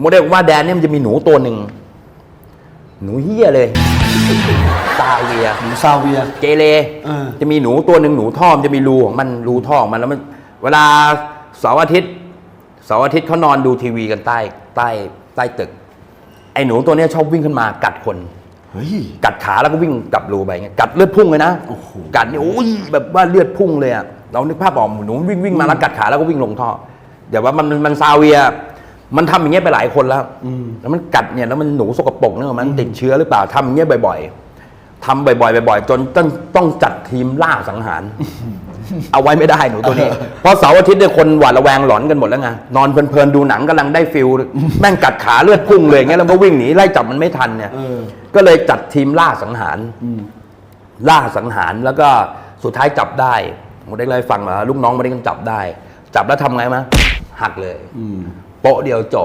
โมเดลว่าแดนเนี่ยมันจะมีหนูตัวหนึ่ง หนูเฮี้ยเลยซาเวีย หนูซาเวีย เกเรเออ จะมีหนูตัวหนึ่งหนูท่อมนจะมีรูของมันรูท่อของมันแล้วมัน เวลาเสาร์อาทิตย์เสาร์อาทิตย์เขานอนดูทีวีกันใต้ใต้ใต้ตึก ไอ้หนูตัวเนี้ยชอบวิ่งขึ้นมากัดคน เฮ้ย กัดขาแล้วก็วิ่งกลับรูไปเงี้ยกัดเลือดพุ่งเลยนะโอ้โห กัดนี่โอ้ยแบบว่าเลือดพุ่งเลยอะเรานึกภาพออกหนูวิ่งวิ่งมาแล้วกัดขาแล้วก็วิ่งลงท่อเดี๋ยวว่ามันมันมันซาเวีย มันทำอย่างเงี้ยไปหลายคนแล้วแล้วมันกัดเนี่ยแล้วมันหนูสกปรกเนอะมันติดเชื้อหรือเปล่าทำอย่างเงี้ยบ่อย ๆทำบ่อยๆบ่อยๆจนต้องต้องจัดทีมล่าสังหาร เอาไว้ไม่ได้หนูตัวนี้เพราะเสาร์อาทิตย์เนี่ยคนหวาดระแวงหลอนกันหมดแล้วไงนอนเพลินๆดูหนังกำลังได้ฟิลแม่งกัดขาเลือดพุ่งเลยอย่างเงี้ยแล้วก็วิ่งหนีไล่จับมันไม่ทันเนี่ย เออ ก็เลยจัดทีมล่าสังหารล่าสังหารแล้วก็สุดท้ายจับได้ผมได้เลยฟังมาลูกน้องไม่ได้กันจับได้ จับแล้วทำไงมะ หักเลยอืมโป๊ะเดียวจบ